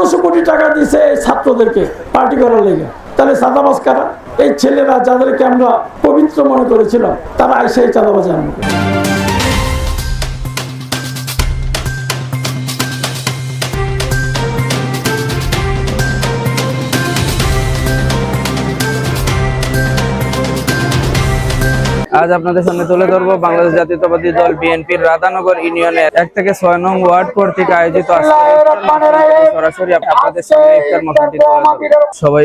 পনেরোশো কোটি টাকা দিছে ছাত্রদেরকে পার্টি করার লেগে। তাহলে চাঁদাবাজ কারা? এই ছেলেরা যাদেরকে আমরা পবিত্র মনে করেছিলাম, তারা এসে চাঁদাবাজ করে আজ আপনাদের সামনে তুলে ধরবো বাংলাদেশ জাতীয়তাবাদী দল বিএনপির রাধানগর ইউনিয়নের এক থেকে ছয় নং ওয়ার্ড কর্তৃক আয়োজিত সরাসরি সবাই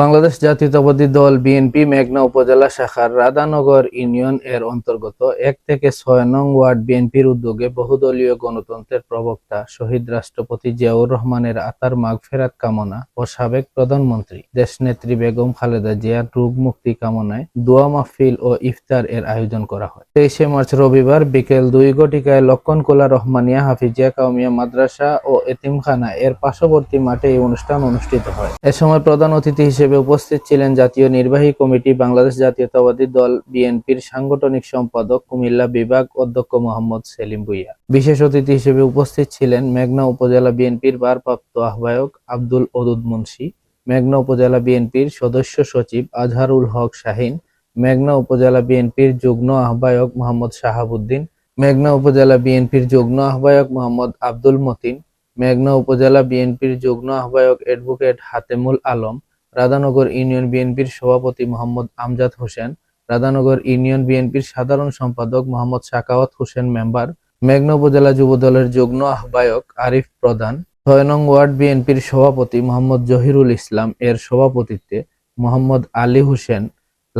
বাংলাদেশ জাতীয়তাবাদী দল বিএনপি মেঘনা উপজেলা শাখার রাধানগর ইউনিয়ন এর অন্তর্গত এক থেকে ছয় নং ওয়ার্ড বিএনপির উদ্যোগে বহুদলীয় গণতন্ত্রের প্রবক্তা শহীদ রাষ্ট্রপতি জিয়াউর রহমানের আতার মাগ ফেরাত কামনা ও সাবেক প্রধানমন্ত্রী দেশনেত্রী বেগম খালেদা জিয়ার রোগ মুক্তি কামনায় দোয়া মাহফিল ও ইফতার এর আয়োজন করা হয়। তেইশে মার্চ রবিবার বিকেল দুই ঘটিকায় লক্ষণকোলা রহমানিয়া হাফিজিয়া কাউমিয়া মাদ্রাসা ও এতিমখানা এর পার্শ্ববর্তী মাঠে এই অনুষ্ঠান অনুষ্ঠিত হয়। এ সময় প্রধান অতিথি হিসেবে উপস্থিত ছিলেন জাতীয় নির্বাহী কমিটি, বাংলাদেশ জাতীয়তাবাদী দল, বিএনপির সাংগঠনিক সম্পাদক, কুমিল্লা বিভাগ অধ্যক্ষ মোহাম্মদ সেলিম ভুইয়া। বিশেষ অতিথি হিসেবে উপস্থিত ছিলেন মেঘনা উপজেলা বিএনপির ভারপ্রাপ্ত আহ্বায়ক আব্দুল ওদুদ মুন্সি, মেঘনা উপজেলা বিএনপির সদস্য সচিব আজহারুল হক শাহিন মেঘনা উপজেলা বিএনপির যুগ্ম আহ্বায়ক মোহাম্মদ শাহাবুদ্দিন, মেঘনা উপজেলা বিএনপির যুগ্ম আহ্বায়ক মোহাম্মদ আব্দুল মতিন, মেঘনা উপজেলা বিএনপির যুগ্ম আহ্বায়ক অ্যাডভোকেট হাতেমুল আলম, রাধানগর ইউনিয়ন বিএনপির সভাপতি মোহাম্মদ আমজাদ হোসেন, রাধানগর ইউনিয়ন বিএনপির সাধারণ সম্পাদক মোহাম্মদ সাকাওয়াত হোসেন মেম্বার, মেঘনা উপজেলা যুবদলের যুগ্ম আহ্বায়ক আরিফ প্রধান, ছয় নং ওয়ার্ড বিএনপির সভাপতি মোহাম্মদ জহিরুল ইসলাম, এর সভাপতিত্বে মোহাম্মদ আলী হোসেন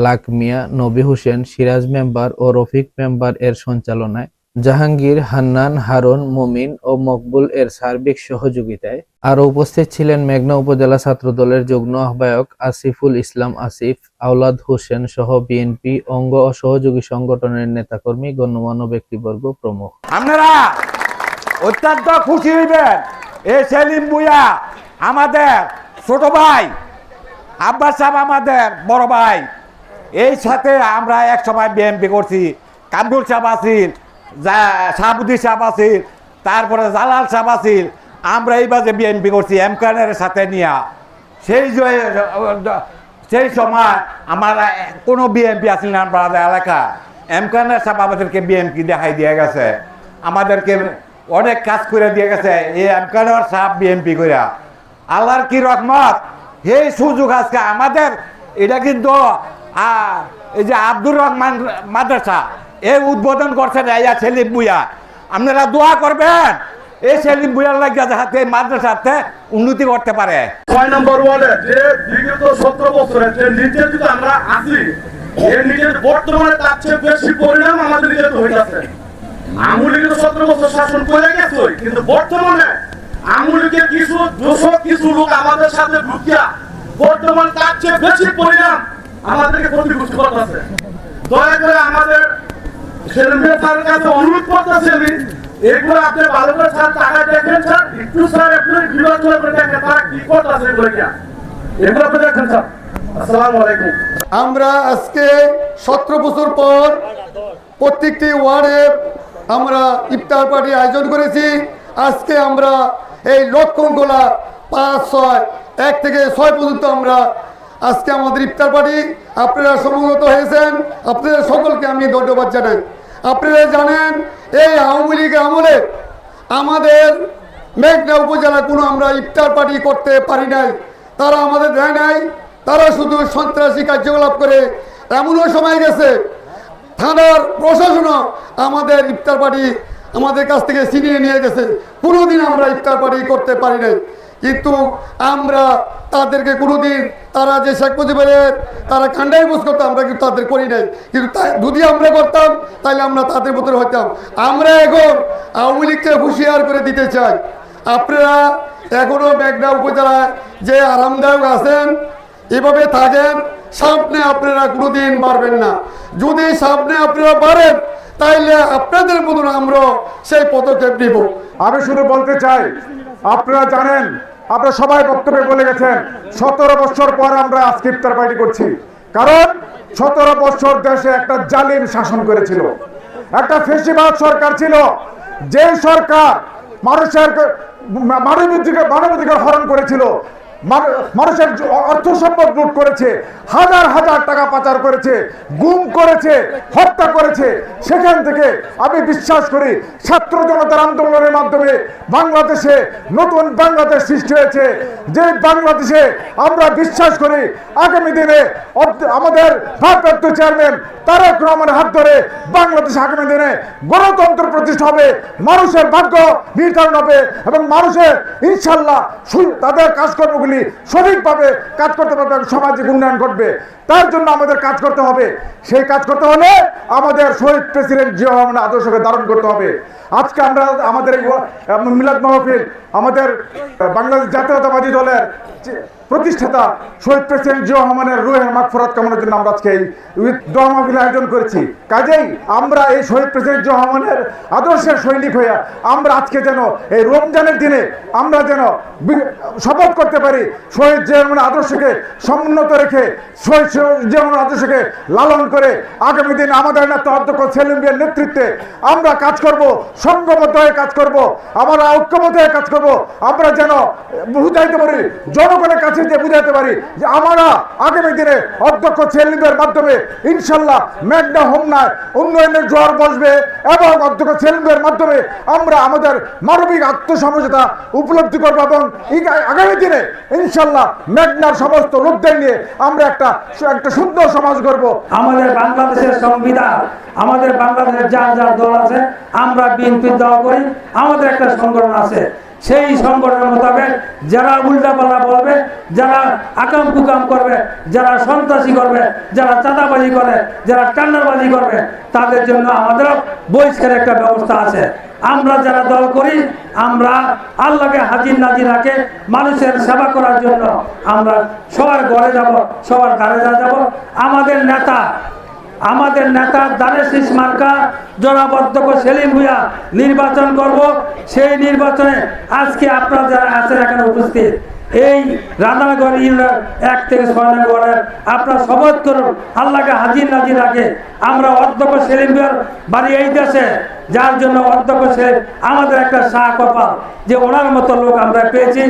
লাক মিয়া, নবী হোসেন, সিরাজ মেম্বার ও রফিক মেম্বার এর সঞ্চালনায় জাহাঙ্গীর, হান্নান, হারুন, মুমিন ও মকবুল এর সার্বিক সহযোগিতায় আরও উপস্থিত ছিলেন মেঘনা উপজেলা ছাত্র দলের যুগ্ম আহ্বায়ক আসিফুল ইসলাম আসিফ, আওলাদ হোসেন সহ বিএনপি অঙ্গ ও সহযোগী সংগঠনের নেতাকর্মী, গণ্যমান্য ব্যক্তিবর্গ প্রমুখ। আপনারা অত্যন্ত খুশি হইবেন। এ সেলিম বুয়া আমাদের ছোট ভাই, আব্বাস সাহেব আমাদের বড় ভাই। এই সাথে আমরা এক সময় বিএমপি করছি, কামরুল সাহেব জা- শাহাবুদ্দি সাহেব আছিল তারপরে জালাল সাহেব আছিল আমরা এই বাজে বিএনপি করছি এমকানের সাথে নিয়া। সেই সেই সময় আমার কোনো বিএমপি আসছিল না আমাদের এলাকা। এমকানের সাহেব আমাদেরকে বিএমপি দেখাই দিয়ে গেছে। আমাদেরকে অনেক কাজ করে দিয়ে গেছে, এই এমকানের সাহেব বিএমপি কইরা। আল্লাহর কি রহমত? এই সুযোগ আজকে আমাদের, এটা কিন্তু আহ, এই যে আব্দুর রহমান মাদ্রাসা এই উদ্বোধন করছেন ইয়া সেলিম বুয়া। আপনারা দোয়া করবেন এই সেলিম বুয়ার লাগিয়া যাতে মাদ্রাসাতে উন্নতি করতে পারে। ছয় নম্বর ওয়ার্ডে যে বিগত সতেরো বছরে যে নির্যাতিত আমরা আছি এই নিজের বর্তমানে তার চেয়ে বেশি পরিণাম আমাদের নিজের হইতেছে। আমুলিকে সতেরো বছর শাসন করে গেছে কিন্তু বর্তমানে আমুলিকে কিছু দুশো কিছু লোক আমাদের সাথে ঢুকিয়া বর্তমানে তার চেয়ে বেশি পরিণাম আমাদেরকে ক্ষতিগ্রস্ত করতেছে দয়া করে আমাদের কাছে অনুরোধ করতেছি আমি। এগুলো আপনি ভালো করে স্যার টাকা দেখেন, স্যার। একটু স্যার করে দেখেন, তারা কি করতেছে এগুলো এগুলো আপনি দেখেন, স্যার। আমরা আজকে সতেরো বছর পর প্রত্যেকটি ওয়ার্ডে আমরা ইফতার পার্টি আয়োজন করেছি। আজকে আমরা এই লক্ষণগোলা পাঁচ ছয়, এক থেকে ছয় পর্যন্ত আমরা আজকে আমাদের ইফতার পার্টি, আপনারা সমবেত হয়েছেন, আপনাদের সকলকে আমি ধন্যবাদ জানাই। আপনারা জানেন, এই আওয়ামী লীগের আমলে আমাদের মেঘনা উপজেলা কোনো আমরা ইফতার পার্টি করতে পারি নাই। তারা আমাদের দেয় নাই, তারা শুধু সন্ত্রাসী কার্যকলাপ করে। এমনও সময় গেছে, থানার প্রশাসনও আমাদের ইফতার পার্টি আমাদের কাছ থেকে ছিনিয়ে নিয়ে গেছে। কোনোদিন আমরা ইফতার পার্টি করতে পারি নাই। কিন্তু আমরা তাদেরকে কোনোদিন তারা যে শেখ মুজিবের, তারা কান্ডাই বোঝ করতো, আমরা কিন্তু তাদের করি নাই। কিন্তু যদি আমরা করতাম তাহলে আমরা তাদের মতন হইতাম। আমরা এখন আওয়ামী লীগকে হুঁশিয়ার করে দিতে চাই। আপনারা এখনও মেঘনা উপজেলায় যে আরামদায়ক আছেন, এভাবে থাকেন, সামনে আপনারা কোনোদিন পারবেন না। যদি সামনে আপনারা পারেন তাইলে আপনাদের মতন আমরা সেই পদক্ষেপ নিব। আমি শুধু বলতে চাই আপনারা জানেন, আপনারা সবাই বক্তব্যে বলে গেছেন, সতেরো বছর পর আমরা আজকে ইফতার পার্টি করছি। কারণ সতেরো বছর দেশে একটা জালিম শাসন করেছিল, একটা ফেসিবাদ সরকার ছিল। যে সরকার মানুষের মানবাধিকার মানবাধিকার হরণ করেছিল মানুষের অর্থ সম্পদ লুট করেছে, হাজার হাজার টাকা পাচার করেছে, গুম করেছে, হত্যা করেছে। সেখান থেকে আমি বিশ্বাস করি, ছাত্র জনতার আন্দোলনের মাধ্যমে বাংলাদেশে নতুন বাংলাদেশ সৃষ্টি হয়েছে। যে বাংলাদেশে আমরা বিশ্বাস করি, আগামী দিনে আমাদের ভারপ্রাপ্ত চেয়ারম্যান তারেক রহমানের হাত ধরে বাংলাদেশ আগামী দিনে গণতন্ত্র প্রতিষ্ঠা হবে, মানুষের ভাগ্য নির্ধারণ হবে এবং মানুষের ইনশাল্লাহ তাদের কাজকর্মগুলি সঠিকভাবে কাজ করতে পারবে সামাজিক উন্নয়ন ঘটবে। তার জন্য আমাদের কাজ করতে হবে। সেই কাজ করতে হলে আমাদের শহীদ প্রেসিডেন্ট জিয়া রহমানের আদর্শকে ধারণ করতে হবে। আজকে আমরা আমাদের মিলাদ মাহফিল, আমাদের বাংলাদেশ জাতীয়তাবাদী দলের প্রতিষ্ঠাতা শহীদ প্রেসিডেন্ট জিয়া রহমানের রুহের মাগফরাত কামনার জন্য আমরা আজকে এই দোয়া আয়োজন করেছি। কাজেই আমরা এই শহীদ প্রেসিডেন্ট জিয়া রহমানের আদর্শের সৈনিক হইয়া আমরা আজকে যেন এই রমজানের দিনে আমরা যেন শপথ করতে পারি, শহীদ জিয়া রহমানের আদর্শকে সমুন্নত রেখে, শহীদ জিয়া রহমানের আদর্শকে লালন করে আগামী দিনে আমাদের নেতা অধ্যক্ষ সেলিম বিয়ের নেতৃত্বে আমরা কাজ করব, সংঘবদ্ধ হয়ে কাজ করব, আমরা ঐক্যবদ্ধ হয়ে কাজ করব, আমরা যেন বুঝাইতে পারি, জনগণের কাছে যে বুঝাইতে পারি যে আমরা আগামী দিনে অধ্যক্ষ সেলিমের মাধ্যমে ইনশাল্লাহ মেঘনা হোমনায় উন্নয়নের জোয়ার বসবে এবং অধ্যক্ষ সেলিমের মাধ্যমে আমরা আমাদের মানবিক আত্মসমঝোতা উপলব্ধি করব এবং আগামী দিনে ইনশাল্লাহ মেঘনার সমস্ত লোকদের নিয়ে আমরা একটা একটা সুন্দর সমাজ করব আমাদের বাংলাদেশের সংবিধান, আমাদের বাংলাদেশের যার যার দল আছে, আমরা বিএনপির দল করি। আমাদের একটা সংগঠন আছে সেই সংগঠনের মোতাবেক যারা উল্টাপাল্লা বলবে, যারা আকাম কুকাম করবে, যারা সন্ত্রাসী করবে, যারা চাঁদাবাজি করে, যারা টান্নারবাজি করবে, তাদের জন্য আমাদের বহিষ্কার একটা ব্যবস্থা আছে। আমরা যারা দল করি, আমরা আল্লাহকে হাজির নাজির রাখে, মানুষের সেবা করার জন্য আমরা সবার ঘরে যাব, সবার ঘরে যাব। আমাদের নেতা আমাদের নেতা দানেশ মার্কা জনাবদ্ধক সেলিম ভুয়া নির্বাচন করব। সেই নির্বাচনে আজকে আপনারা যারা আছেন এখানে উপস্থিত, এই রাধানগর ইউনিয়ন এক থেকে ছয় নম্বরের আপনারা শপথ করুন, আল্লাহকে হাজির নাজির রাখে। আমরা অধ্যক্ষ সেলিম ভুয়ার বাড়ি এই দেশে, যার জন্য অধ্যক্ষ সেলিম আমাদের একটা শাহ কপাল যে ওনার মতো লোক আমরা পেয়েছি।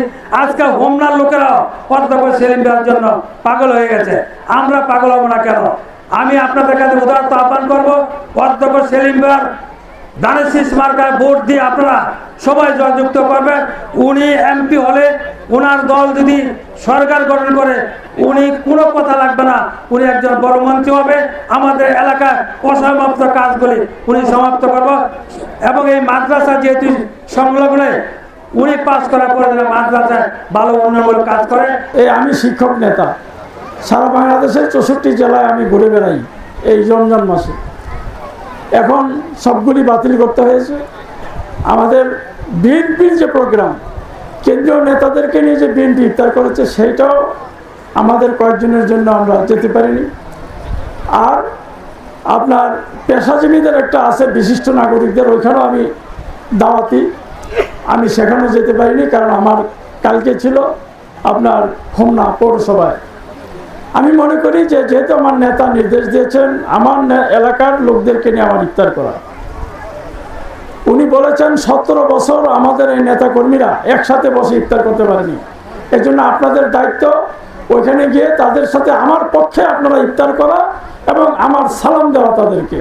আজকে হোমনার লোকেরাও অধ্যক্ষ সেলিম ভুয়ার জন্য পাগল হয়ে গেছে। আমরা পাগল হব না কেন? আমি আপনাদের কাছে উদাহরণ আহ্বান করব। অধ্যক্ষ সেলিম ভাইয়ার দানেশিস মার্কায় ভোট দিয়ে আপনারা সবাই জয়যুক্ত করবেন। উনি এমপি হলে ওনার দল যদি সরকার গঠন করে, উনি কোনো কথা লাগবে না। উনি একজন বড় মন্ত্রী হবে। আমাদের এলাকার অসমাপ্ত কাজগুলি উনি সমাপ্ত করব। এবং এই মাদ্রাসা যেহেতু সংলগ্নে, উনি পাশ করার পরে মাদ্রাসায় ভালো উন্নয়নমূলক কাজ করে। এই আমি শিক্ষক নেতা। সারা বাংলাদেশের চৌষট্টি জেলায় আমি ঘুরে বেড়াই এই রমজান মাসে। এখন সবগুলি বাতিল করতে হয়েছে। আমাদের বিএনপির যে প্রোগ্রাম, কেন্দ্রীয় নেতাদেরকে নিয়ে যে বিএনপি ইফতার করেছে, সেইটাও আমাদের কয়েকজনের জন্য আমরা যেতে পারিনি। আর আপনার পেশাজীবীদের একটা আছে, বিশিষ্ট নাগরিকদের, ওইখানেও আমি দাওয়াতি। আমি সেখানেও যেতে পারিনি, কারণ আমার কালকে ছিল আপনার হোমনা পৌরসভায়। আমি মনে করি যে যেহেতু আমার নেতা নির্দেশ দিয়েছেন, আমার এলাকার লোকদেরকে নিয়ে আমার ইফতার করা। উনি বলেছেন, সতেরো বছর আমাদের এই নেতা কর্মীরা একসাথে বসে ইফতার করতে পারেনি। এই জন্য আপনাদের দায়িত্ব ওইখানে গিয়ে তাদের সাথে আমার পক্ষে আপনারা ইফতার করা এবং আমার সালাম দেওয়া তাদেরকে।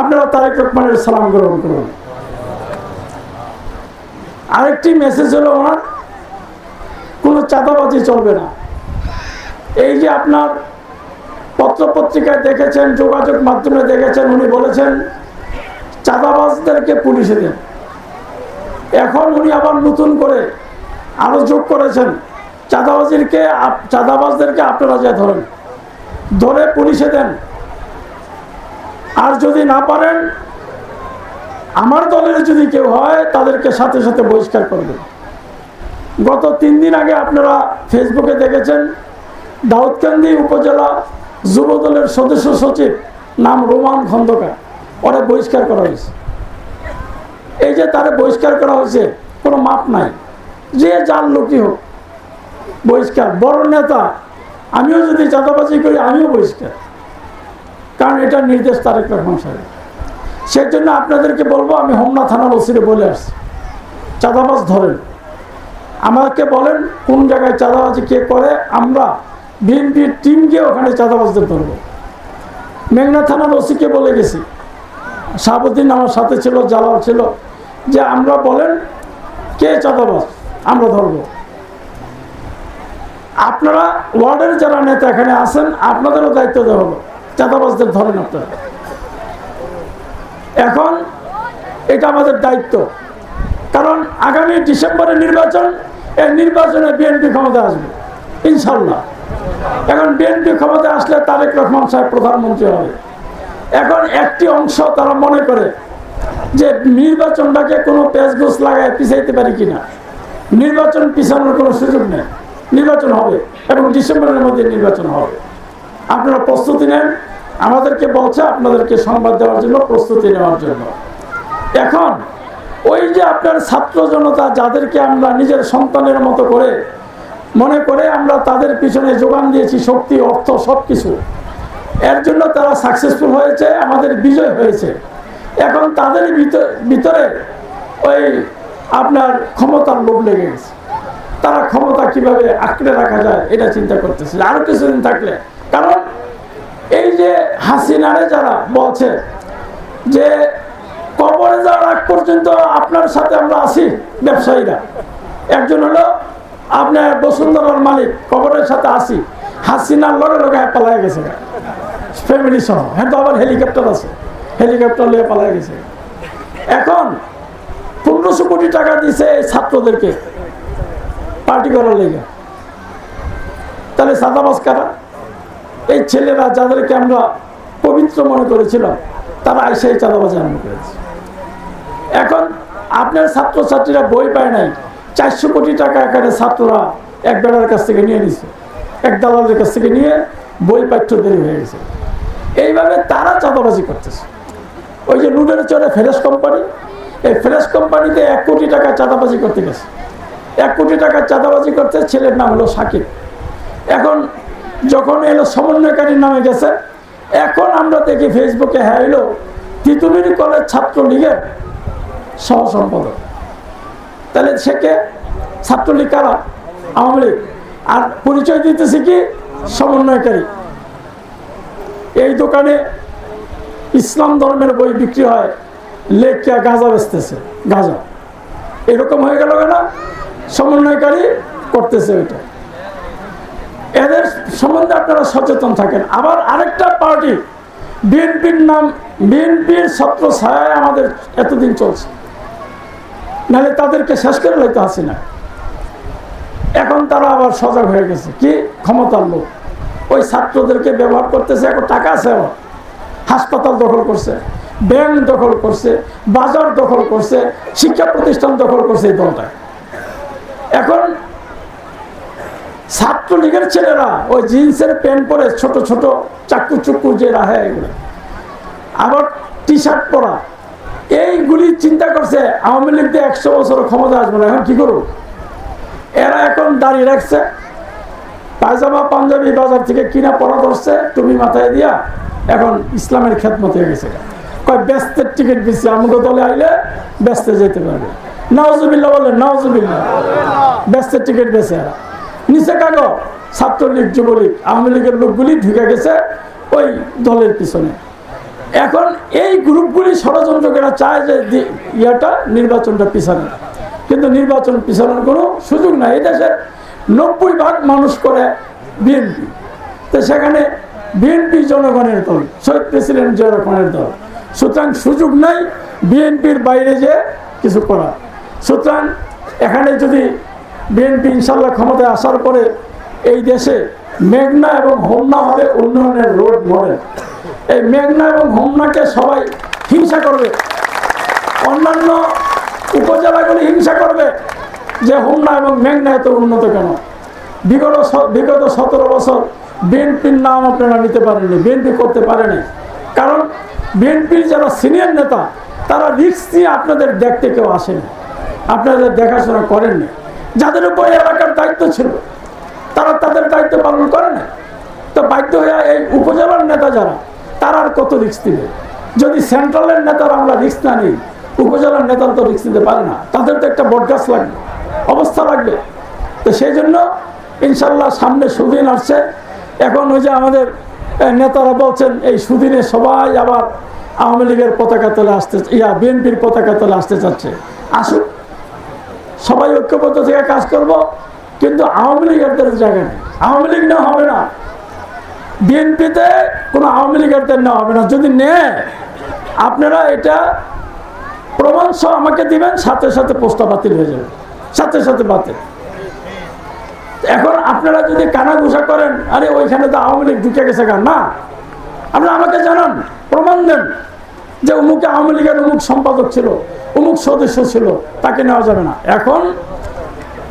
আপনারা তারেক রহমানের সালাম গ্রহণ করুন। আরেকটি মেসেজ হলো ওনার, কোনো চাঁদাবাজি চলবে না। এই যে আপনার পত্রপত্রিকায় দেখেছেন, যোগাযোগ মাধ্যমে দেখেছেন, উনি বলেছেন, চাঁদাবাজদেরকে পুলিশে দেন। এখন উনি আবার নতুন করে আরও যোগ করেছেন, চাঁদাবাজিরকে চাঁদাবাজদেরকে আপনারা যা ধরেন, ধরে পুলিশে দেন। আর যদি না পারেন, আমার দলের যদি কেউ হয়, তাদেরকে সাথে সাথে বহিষ্কার করবেন গত তিন দিন আগে আপনারা ফেসবুকে দেখেছেন দাউদকান্দি উপজেলা যুব দলের সদস্য সচিব নাম রোমান খন্দকার। ওরা বহিষ্কার করা হয়েছে। এই যে তারা বহিষ্কার করা হয়েছে, কোনো মাপ নাই। যে যার লোকই হোক, বহিষ্কার। বড় নেতা, আমিও যদি চাঁদাবাজি করি, আমিও বহিষ্কার। কারণ এটা নির্দেশ তারেক রহমান সাহেব সেই জন্য আপনাদেরকে বলব, আমি হোমনা থানার ওসিরে বলে আসছি। চাঁদাবাজ ধরেন। আমাকে বলেন কোন জায়গায় চাঁদাবাজি কে করে, আমরা বিএনপির টিমকে ওখানে চাঁদাবাজদের ধরবো মেঘনা থানার ওসিকে বলে গেছি। শাহাবুদ্দিন আমার সাথে ছিল, জালাল ছিল, যে আমরা বলেন কে চাঁদাবাজ, আমরা ধরবো। আপনারা ওয়ার্ডের যারা নেতা এখানে আছেন, আপনাদেরও দায়িত্ব দেওয়া হলো চাঁদাবাজদের ধরেন আপনারা। এখন এটা আমাদের দায়িত্ব। কারণ আগামী ডিসেম্বরের নির্বাচন, এই নির্বাচনে বিএনপি ক্ষমতা আসবে, ইনশাল্লাহ। এখন বিএনপি ক্ষমতা আসলে তারেক রহমান সাহেব প্রধানমন্ত্রী হবে। এখন একটি অংশ তারা মনে করে যে নির্বাচনটাকে কোনো পেঁচগোছ লাগায় পিছাইতে পারি কিনা। নির্বাচন পিছানোর কোনো সুযোগ নেই। নির্বাচন হবে এবং ডিসেম্বরের মধ্যে নির্বাচন হবে। আপনারা প্রস্তুতি নেন। আমাদেরকে বলছে, আপনাদেরকে সংবাদ দেওয়ার জন্য, প্রস্তুতি নেওয়ার জন্য। এখন ওই যে আপনার ছাত্র জনতা যাদেরকে আমরা নিজের সন্তানের মতো করে মনে করে আমরা তাদের পিছনে যোগান দিয়েছি, শক্তি, অর্থ সব কিছু এর জন্য তারা সাকসেসফুল হয়েছে, আমাদের বিজয় হয়েছে। এখন তাদের ভিতর- ওই আপনার ক্ষমতার লোভ লেগে গেছে। তারা ক্ষমতা কীভাবে আঁকড়ে রাখা যায়, এটা চিন্তা করতেছে। আরও কিছুদিন থাকলে। কারণ এই যে হাসিনারে যারা বলছে যে, কবরে যাওয়ার আগ পর্যন্ত আপনার সাথে আমরা আছি ব্যবসায়ীরা। একজন হলো আপনার বসুন্ধরার মালিক, কবরের সাথে আসি। হাসিনার লড়ে লগে পালাই গেছে। ফ্যামিলি সহ। হ্যাঁ তো আবার হেলিকপ্টার আছে। হেলিকপ্টার নিয়ে পালাই গেছে। এখন পনেরোশো কোটি টাকা দিছে ছাত্রদেরকে পার্টি করার লেগে। তাহলে সাদাবাস কারা? এই ছেলেরা যাদেরকে আমরা পবিত্র মনে করেছিলাম, তারা আইসাই চাঁদাবাজি আরম্ভ করেছে। এখন আপনার ছাত্রছাত্রীরা বই পায় নাই। চারশো কোটি টাকা এখানে ছাত্ররা এক বেড়ার কাছ থেকে নিয়ে নিছে। এক দালালের কাছ থেকে নিয়ে বই পাঠ্য দেরি হয়ে গেছে। এইভাবে তারা চাঁদাবাজি করতেছে। ওই যে লুডের চরে ফ্রেশ কোম্পানি, এই ফ্রেশ কোম্পানিতে এক কোটি টাকা চাঁদাবাজি করতে গেছে। এক কোটি টাকা চাঁদাবাজি করতে ছেলের নাম হলো সাকিব। এখন যখন এলো সমন্বয়কারীর নামে গেছে, এখন আমরা দেখি ফেসবুকে হ্যাঁ এলো তিতুমির কলেজ ছাত্রলীগের সহ সম্পাদক তাহলে সে কে? ছাত্রলীগ কারা? আওয়ামী লীগ। আর পরিচয় দিতেছে কি? সমন্বয়কারী। এই দোকানে ইসলাম ধর্মের বই বিক্রি হয়। লেখিয়া গাঁজা বেচতেছে, গাঁজা। এরকম হয়ে গেল কেন? সমন্বয়কারী করতেছে ওইটা। এদের সম্বন্ধে আপনারা সচেতন থাকেন। আবার আরেকটা পার্টি, বিএনপির নাম, বিএনপির ছত্র ছায় আমাদের এতদিন চলছে। নাহলে তাদেরকে শেষ করে লইতে আসি না। এখন তারা আবার সজাগ হয়ে গেছে। কি? ক্ষমতার লোক। ওই ছাত্রদেরকে ব্যবহার করতেছে, এখন টাকা আছে আবার। হাসপাতাল দখল করছে, ব্যাংক দখল করছে, বাজার দখল করছে, শিক্ষা প্রতিষ্ঠান দখল করছে এই দলটা এখন ছাত্রলীগের ছেলেরা ওই জিন্সের প্যান্ট পরে ছোট ছোট চাকু চুক্কু যে রাহে এগুলো, আবার টি শার্ট পরা এইগুলি চিন্তা করছে, আওয়ামী লীগ দিয়ে একশো বছর ক্ষমতা আসবে না, এখন কি করব? এরা এখন দাঁড়িয়ে রাখছে। পায়জামা, পাঞ্জাবি বাজার থেকে কিনা পড়া ধরছে, টুপি মাথায় দিয়া এখন ইসলামের খেদমত হয়ে গেছে। কয়, ব্যস্তের টিকিট দিচ্ছে আমাকে দলে আইলে ব্যস্তে যেতে পারবে। নওয়াজুবিল্লা বললেন নওয়াজুবিল্লা ব্যস্তের টিকিট বেছে এরা। নিচে কাগো ছাত্রলীগ, যুবলীগ, আওয়ামী লীগের লোকগুলি ঢুকে গেছে ওই দলের পিছনে। এখন এই গ্রুপগুলি ষড়যন্ত্র চায় যে ইয়েটা নির্বাচনটা পিছানো। কিন্তু নির্বাচন পিছানোর কোনো সুযোগ নাই। এই দেশের নব্বই ভাগ মানুষ করে বিএনপি। তো সেখানে বিএনপি জনগণের দল, শহীদ প্রেসিডেন্ট জনগণের দল। সুতরাং সুযোগ নাই বিএনপির বাইরে যে কিছু করা সুতরাং এখানে যদি বিএনপি ইনশাল্লাহ ক্ষমতায় আসার পরে এই দেশে মেঘনা এবং হোমনা হবে উন্নয়নের রোড মডেল। এই মেঘনা এবং হোমনাকে সবাই হিংসা করবে। অন্যান্য উপজেলাগুলি হিংসা করবে যে হোমনা এবং মেঘনা এত উন্নত কেন? বিগত বিগত সতেরো বছর বিএনপির নাম আপনারা নিতে পারেননি, বিএনপি করতে পারেনি। কারণ বিএনপির যারা সিনিয়র নেতা, তারা রিস্ক নিয়ে আপনাদের দেখতে কেউ আসেনি, আপনাদের দেখাশোনা করেননি। যাদের উপর এলাকার দায়িত্ব ছিল, তারা তাদের দায়িত্ব পালন করে না তো বাধ্য হয়ে এই উপজেলার নেতা যারা তারা আর কত রিস্ক দিবে? যদি সেন্ট্রালের নেতারা আমরা রিস্ক না নিই, উপজেলার নেতারা তো রিক্স নিতে পারে না। তাদের তো একটা বটগাছ লাগবে, অবস্থা লাগবে। তো সেই জন্য ইনশাল্লাহ সামনে সুদিন আসছে। এখন ওই যে আমাদের নেতারা বলছেন, এই সুদিনে সবাই আবার আওয়ামী লীগের পতাকা তলে আসতে, ইয়া, বিএনপির পতাকা তলে আসতে চাচ্ছে। আসুক সবাই ঐক্যবদ্ধ থেকে কাজ করব, কিন্তু আওয়ামী লীগের জায়গা নেই। আওয়ামী লীগ না, হবে না। বিএনপিতে কোনো আওয়ামী লীগের নেওয়া হবে না। যদি নেয় আপনারা এটা প্রমাণ সহ আমাকে দিবেন, সাথে সাথে পোস্টটা বাতিল হয়ে যাবে। সাথে সাথে বাতিল। এখন আপনারা যদি কানা ঘুষা করেন, আরে ওইখানে তো আওয়ামী লীগ ঢুকে গেছে গান না। আপনারা আমাকে জানান, প্রমাণ দেন যে অমুকে আওয়ামী লীগের অমুক সম্পাদক ছিল, অমুক সদস্য ছিল, তাকে নেওয়া যাবে না। এখন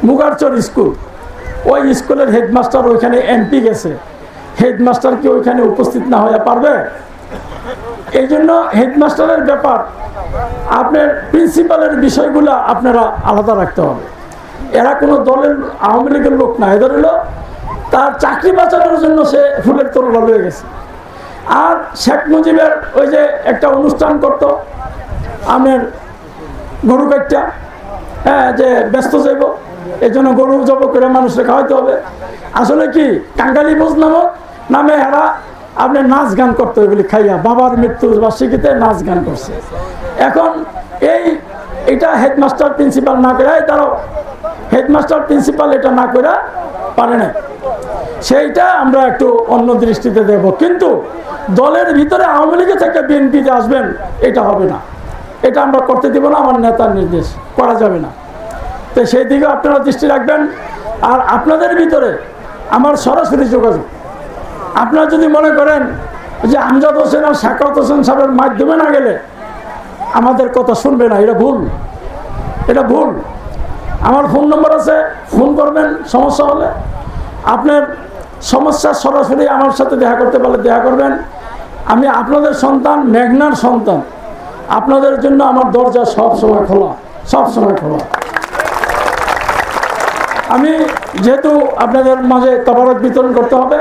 মুগারচর স্কুল, ওই স্কুলের হেডমাস্টার ওইখানে এমপি গেছে। হেডমাস্টার কি ওইখানে উপস্থিত না হয়ে পারবে? এই জন্য হেডমাস্টারের ব্যাপার, আপনার প্রিন্সিপালের বিষয়গুলো আপনারা আলাদা রাখতে হবে। এরা কোনো দলের আওয়ামী লীগের লোক না। এদের হলো তার চাকরি বাঁচানোর জন্য সে ফুলের তরলা লয়ে গেছে। আর শেখ মুজিবের ওই যে একটা অনুষ্ঠান করত, আমের গরু কাটটা হ্যাঁ যে ব্যস্ত যাইব এই জন্য গরু জব করে মানুষকে খাওয়াইতে হবে। আসলে কি, কাঙ্গালি বোঝ নামক নামে এরা আপনি নাচ গান করতে বলে খাইয়া, বাবার মৃত্যুর বার্ষিকীতে নাচ গান করছে। এখন এই, এটা হেডমাস্টার প্রিন্সিপাল না করে তারাও হেডমাস্টার প্রিন্সিপাল এটা না করে পারে না সেইটা আমরা একটু অন্য দৃষ্টিতে দেব। কিন্তু দলের ভিতরে আওয়ামী লীগে থেকে বিএনপিতে আসবেন, এটা হবে না। এটা আমরা করতে দেব না, আমার নেতার নির্দেশ, করা যাবে না। তো সেই দিকে আপনারা দৃষ্টি রাখবেন। আর আপনাদের ভিতরে আমার সরাসরি যোগাযোগ। আপনারা যদি মনে করেন যে আমজাদ হোসেন আর সাকাত হোসেন সাহেবের মাধ্যমে না গেলে আমাদের কথা শুনবে না, এটা ভুল। এটা ভুল। আমার ফোন নম্বর আছে, ফোন করবেন, সমস্যা হলে। আপনার সমস্যা সরাসরি আমার সাথে দেখা করতে পারলে দেখা করবেন। আমি আপনাদের সন্তান, মেঘনার সন্তান। আপনাদের জন্য আমার দরজা সব সময় খোলা, সব সময় খোলা। আমি যেহেতু আপনাদের মাঝে তবারক বিতরণ করতে হবে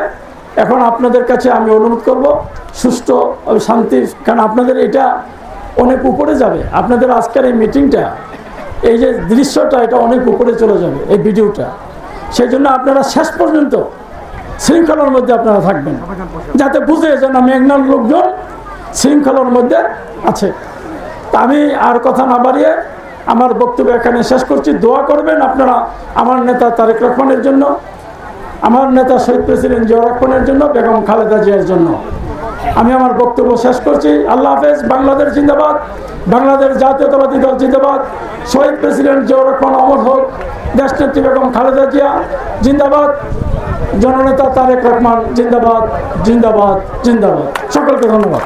এখন আপনাদের কাছে আমি অনুরোধ করব, সুস্থ ও শান্তি কারণ আপনাদের এটা অনেক উপরে যাবে। আপনাদের আজকের এই মিটিংটা, এই যে দৃশ্যটা, এটা অনেক উপরে চলে যাবে, এই ভিডিওটা। সেই জন্য আপনারা শেষ পর্যন্ত শৃঙ্খলার মধ্যে আপনারা থাকবেন, যাতে বুঝে যে না মেঘনার লোকজন শৃঙ্খলার মধ্যে আছে। আমি আর কথা না বাড়িয়ে আমার বক্তব্য এখানে শেষ করছি। দোয়া করবেন আপনারা আমার নেতা তারেক রহমানের জন্য। আমার নেতা শহীদ প্রেসিডেন্ট জিয়া রহমানের জন্য, বেগম খালেদা জিয়ার জন্য। আমি আমার বক্তব্য শেষ করছি। আল্লাহ হাফেজ, বাংলাদেশ জিন্দাবাদ, বাংলাদেশ জাতীয়তাবাদী দল জিন্দাবাদ। শহীদ প্রেসিডেন্ট জিয়া রহমান অমর হোক, দেশনেত্রী বেগম খালেদা জিয়া, জিন্দাবাদ। জননেতা তারেক রহমান, জিন্দাবাদ জিন্দাবাদ জিন্দাবাদ। সকলকে ধন্যবাদ।